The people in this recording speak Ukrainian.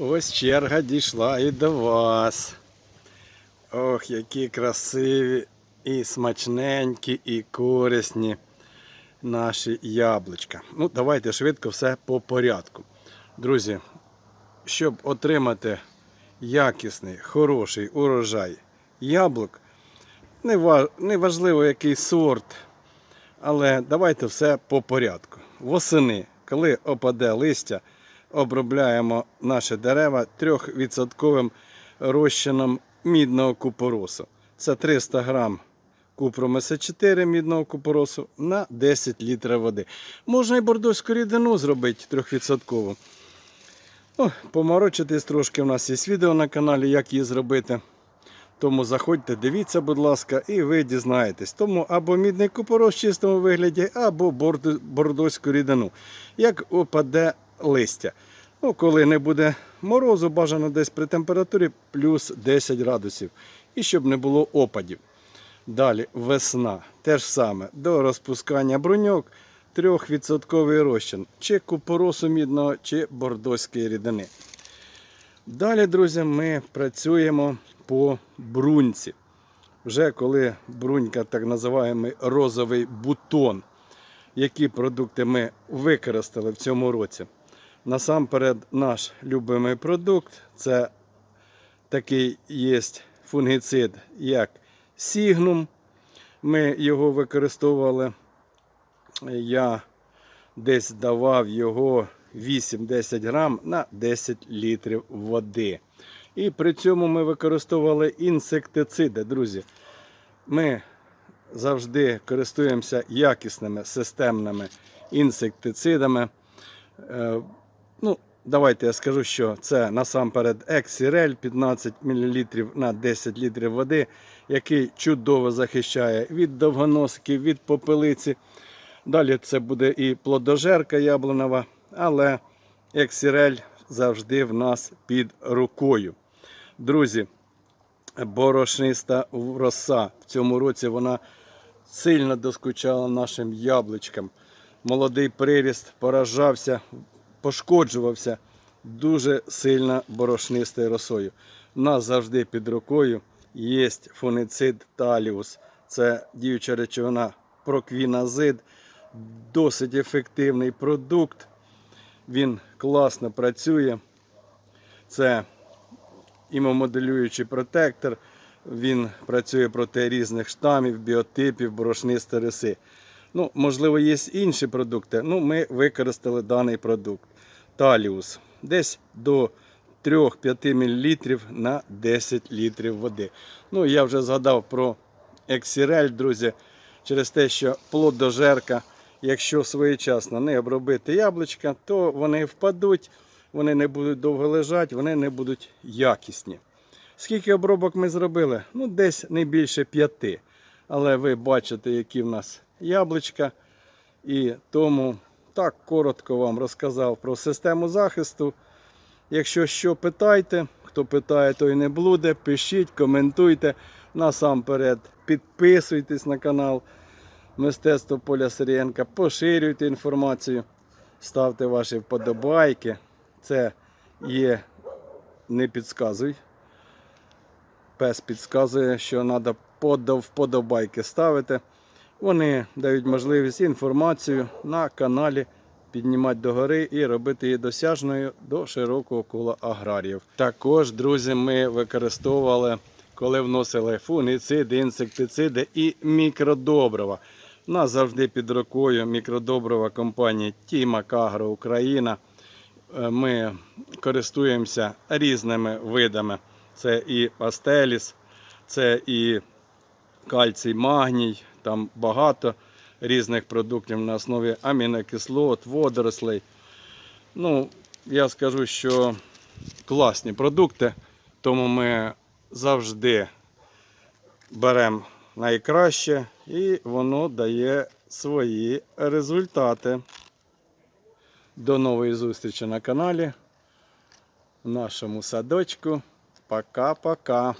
Ось черга дійшла і до вас. Ох, які красиві і смачненькі, і корисні наші яблучка. Ну, давайте швидко все по порядку. Друзі, щоб отримати якісний, хороший урожай яблук, не ва- не важливо який сорт, але давайте все по порядку. Восени, коли опаде листя, обробляємо наші дерева 3% розчином мідного купоросу. Це 300 грам купромеса 4 мідного купоросу на 10 літрів води. Можна і бордоську рідину зробити 3%. Ну, поморочитись трошки. У нас є відео на каналі, як її зробити. Тому заходьте, дивіться, будь ласка, і ви дізнаєтесь. Тому або мідний купорос в чистому вигляді, або бордоську рідину, як опаде листя. Ну, коли не буде морозу, бажано десь при температурі плюс 10 градусів. І щоб не було опадів. Далі весна. Те ж саме. До розпускання бруньок 3% розчин. Чи купоросу мідного, чи бордоської рідини. Далі, друзі, ми працюємо по бруньці. Вже коли брунька, так називаємо розовий бутон, які продукти ми використали в цьому році. Насамперед, наш любимий продукт це такий є фунгіцид, як Сігнум. Ми його використовували. Я десь давав його 8-10 грам на 10 літрів води. І при цьому ми використовували інсектициди, друзі. Ми завжди користуємося якісними системними інсектицидами. Ну, давайте я скажу, що це насамперед Ексірель 15 мл на 10 літрів води, який чудово захищає від довгоносків, від попелиці. Далі це буде і плодожерка яблунова, але Ексірель завжди в нас під рукою. Друзі, борошниста роса. В цьому році вона сильно доскучала нашим яблучкам. Молодий приріст поражався, пошкоджувався дуже сильно борошнистою росою. У нас завжди під рукою є фуницид таліус. Це діюча речовина проквіназид, досить ефективний продукт. Він класно працює. Це імомоделюючий протектор. Він працює проти різних штамів, біотипів, борошнистої риси. Ну, можливо, є інші продукти. Ну, ми використали даний продукт. Таліус. Десь до 3-5 мл на 10 літрів води. Ну, я вже згадав про ексірель, друзі, через те, що плодожерка, якщо своєчасно не обробити яблучка, то вони впадуть, вони не будуть довго лежати, вони не будуть якісні. Скільки обробок ми зробили? Ну, десь не більше п'яти. Але ви бачите, які в нас яблучка. І тому так коротко вам розказав про систему захисту. Якщо що питайте, хто питає, той не блуде. Пишіть, коментуйте. Насамперед підписуйтесь на канал Мистецтво Поля Сирієнка, поширюйте інформацію, ставте ваші вподобайки. Це є не підказуй. Пес підказує, що треба вподобайки ставити. Вони дають можливість інформацію на каналі піднімати догори і робити її досяжною до широкого кола аграріїв. Також, друзі, ми використовували, коли вносили фунгіциди, інсектициди і мікродобрива. У нас завжди під рукою мікродобрива компанії Тімак Агро Україна. Е, Ми користуємося різними видами. Це і Астеліс, це і кальцій, магній, там багато різних продуктів на основі амінокислот, водорослей. Ну, я скажу, що класні продукти, тому ми завжди беремо найкраще і воно дає свої результати. До нової зустрічі на каналі, в нашому садочку. Пока-пока.